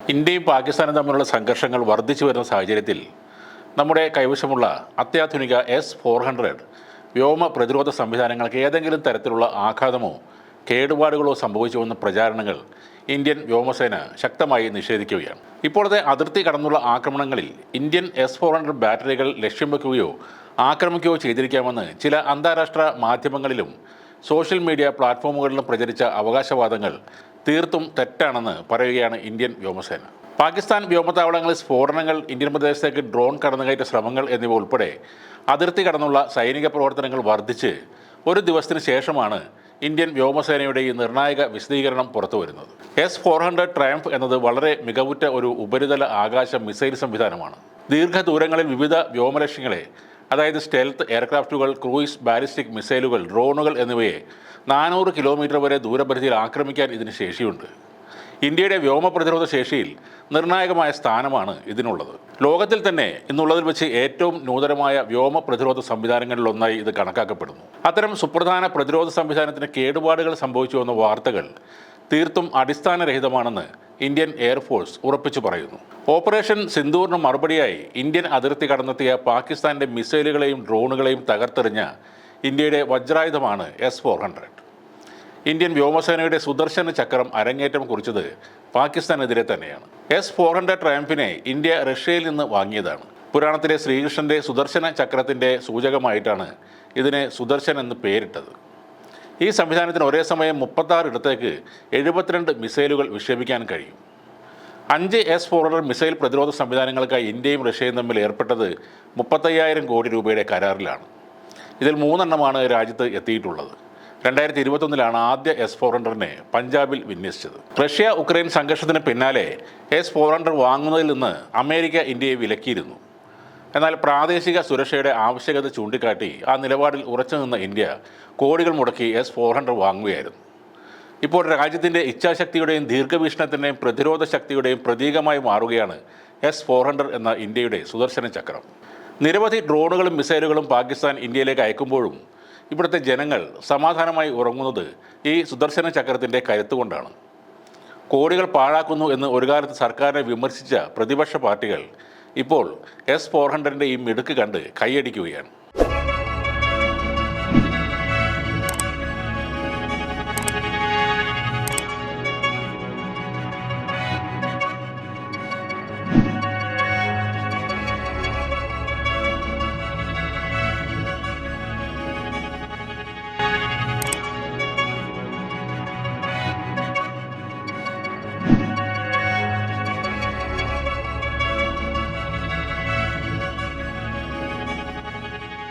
ഇന്ത്യയും പാകിസ്ഥാനും തമ്മിലുള്ള സംഘർഷങ്ങൾ വർദ്ധിച്ചു വരുന്ന സാഹചര്യത്തിൽ നമ്മുടെ കൈവശമുള്ള അത്യാധുനിക എസ് ഫോർ ഹൺഡ്രഡ് വ്യോമ പ്രതിരോധ സംവിധാനങ്ങൾക്ക് ഏതെങ്കിലും തരത്തിലുള്ള ആഘാതമോ കേടുപാടുകളോ സംഭവിച്ചുവെന്ന പ്രചാരണങ്ങൾ ഇന്ത്യൻ വ്യോമസേന ശക്തമായി നിഷേധിക്കുകയാണ്. ഇപ്പോഴത്തെ അതിർത്തി കടന്നുള്ള ആക്രമണങ്ങളിൽ ഇന്ത്യൻ എസ് ഫോർ ഹൺഡ്രഡ് ബാറ്ററികൾ ലക്ഷ്യം വെക്കുകയോ ആക്രമിക്കുകയോ ചെയ്തിരിക്കാമെന്ന് ചില അന്താരാഷ്ട്ര മാധ്യമങ്ങളിലും സോഷ്യൽ മീഡിയ പ്ലാറ്റ്ഫോമുകളിലും പ്രചരിച്ച അവകാശവാദങ്ങൾ തീർത്തും തെറ്റാണെന്ന് പറയുകയാണ് ഇന്ത്യൻ വ്യോമസേന. പാകിസ്ഥാൻ വ്യോമതാവളങ്ങളിൽ സ്ഫോടനങ്ങൾ ഇന്ത്യൻ പ്രദേശത്തേക്ക് ഡ്രോൺ കടന്നുകയറ്റ ശ്രമങ്ങൾ എന്നിവ ഉൾപ്പെടെ അതിർത്തി കടന്നുള്ള സൈനിക പ്രവർത്തനങ്ങൾ വർദ്ധിച്ച് ഒരു ദിവസത്തിന് ശേഷമാണ് ഇന്ത്യൻ വ്യോമസേനയുടെ ഈ നിർണായക വിശദീകരണം പുറത്തുവരുന്നത്. എസ് ഫോർ ഹൺഡ്രഡ് ട്രയംഫ് എന്നത് വളരെ മികവുറ്റ ഒരു ഉപരിതല ആകാശ മിസൈൽ സംവിധാനമാണ്. ദീർഘദൂരങ്ങളിൽ വിവിധ വ്യോമലക്ഷ്യങ്ങളെ അതായത് സ്റ്റെൽത്ത് എയർക്രാഫ്റ്റുകൾ ക്രൂയിസ് ബാലിസ്റ്റിക് മിസൈലുകൾ ഡ്രോണുകൾ എന്നിവയെ നാനൂറ് കിലോമീറ്റർ വരെ ദൂരപരിധിയിൽ ആക്രമിക്കാൻ ഇതിന് ശേഷിയുണ്ട്. ഇന്ത്യയുടെ വ്യോമ പ്രതിരോധ ശേഷിയിൽ നിർണായകമായ സ്ഥാനമാണ് ഇതിനുള്ളത്. ലോകത്തിൽ തന്നെ ഇന്നുള്ളതിൽ വെച്ച് ഏറ്റവും നൂതനമായ വ്യോമ പ്രതിരോധ സംവിധാനങ്ങളിലൊന്നായി ഇത് കണക്കാക്കപ്പെടുന്നു. അത്തരം സുപ്രധാന പ്രതിരോധ സംവിധാനത്തിന് കേടുപാടുകൾ സംഭവിച്ചുവെന്ന വാർത്തകൾ തീർത്തും അടിസ്ഥാനരഹിതമാണെന്ന് ഇന്ത്യൻ എയർഫോഴ്സ് ഉറപ്പിച്ചു പറയുന്നു. ഓപ്പറേഷൻ സിന്ദൂറിന് മറുപടിയായി ഇന്ത്യൻ അതിർത്തി കടന്നെത്തിയ പാകിസ്ഥാന്റെ മിസൈലുകളെയും ഡ്രോണുകളെയും തകർത്തെറിഞ്ഞ ഇന്ത്യയുടെ വജ്രായുധമാണ് എസ് ഫോർ ഹൺഡ്രഡ്. ഇന്ത്യൻ വ്യോമസേനയുടെ സുദർശന ചക്രം അരങ്ങേറ്റം കുറിച്ചത് പാകിസ്ഥാനെതിരെ തന്നെയാണ്. എസ് ഫോർ ഹൺഡ്രഡ് ട്രയംഫിനെ ഇന്ത്യ റഷ്യയിൽ നിന്ന് വാങ്ങിയതാണ്. പുരാണത്തിലെ ശ്രീകൃഷ്ണന്റെ സുദർശന ചക്രത്തിന്റെ സൂചകമായിട്ടാണ് ഇതിനെ സുദർശൻ എന്ന് പേരിട്ടത്. ഈ സംവിധാനത്തിന് ഒരേ സമയം മുപ്പത്താറ് ഇടത്തേക്ക് എഴുപത്തിരണ്ട് മിസൈലുകൾ വിക്ഷേപിക്കാൻ കഴിയും. അഞ്ച് എസ് ഫോർ ഹൺഡ്രഡ് മിസൈൽ പ്രതിരോധ സംവിധാനങ്ങൾക്കായി ഇന്ത്യയും റഷ്യയും തമ്മിൽ ഏർപ്പെട്ടത് മുപ്പത്തയ്യായിരം കോടി രൂപയുടെ കരാറിലാണ്. ഇതിൽ മൂന്നെണ്ണമാണ് രാജ്യത്ത് എത്തിയിട്ടുള്ളത്. രണ്ടായിരത്തി ഇരുപത്തൊന്നിലാണ് ആദ്യ എസ് ഫോർ ഹൺഡ്രഡിനെ പഞ്ചാബിൽ വിന്യസിച്ചത്. റഷ്യ ഉക്രൈൻ സംഘർഷത്തിന് പിന്നാലെ എസ് ഫോർ ഹൺഡ്രഡ് വാങ്ങുന്നതിൽ നിന്ന് അമേരിക്ക ഇന്ത്യയെ വിലക്കിയിരുന്നു. എന്നാൽ പ്രാദേശിക സുരക്ഷയുടെ ആവശ്യകത ചൂണ്ടിക്കാട്ടി ആ നിലപാടിൽ ഉറച്ചു നിന്ന ഇന്ത്യ കോടികൾ മുടക്കി എസ് ഫോർ ഹൺഡ്രഡ് വാങ്ങുകയായിരുന്നു. ഇപ്പോൾ രാജ്യത്തിന്റെ ഇച്ഛാശക്തിയുടെയും ദീർഘവീക്ഷണത്തിന്റെയും പ്രതിരോധ ശക്തിയുടെയും പ്രതീകമായി മാറുകയാണ് എസ് ഫോർ ഹൺഡ്രഡ് എന്ന ഇന്ത്യയുടെ സുദർശന ചക്രം. നിരവധി ഡ്രോണുകളും മിസൈലുകളും പാകിസ്ഥാൻ ഇന്ത്യയിലേക്ക് അയക്കുമ്പോഴും ഇവിടുത്തെ ജനങ്ങൾ സമാധാനമായി ഉറങ്ങുന്നത് ഈ സുദർശന ചക്രത്തിന്റെ കരുത്തുകൊണ്ടാണ്. കോടികൾ പാഴാക്കുന്നു എന്ന് ഒരു കാലത്ത് സർക്കാരിനെ വിമർശിച്ച പ്രതിപക്ഷ പാർട്ടികൾ ഇപ്പോൾ എസ് ഫോർ ഹൺഡ്രഡിന്റെ ഈ മിടുക്ക് കണ്ട് കൈയടിക്കുകയാണ്.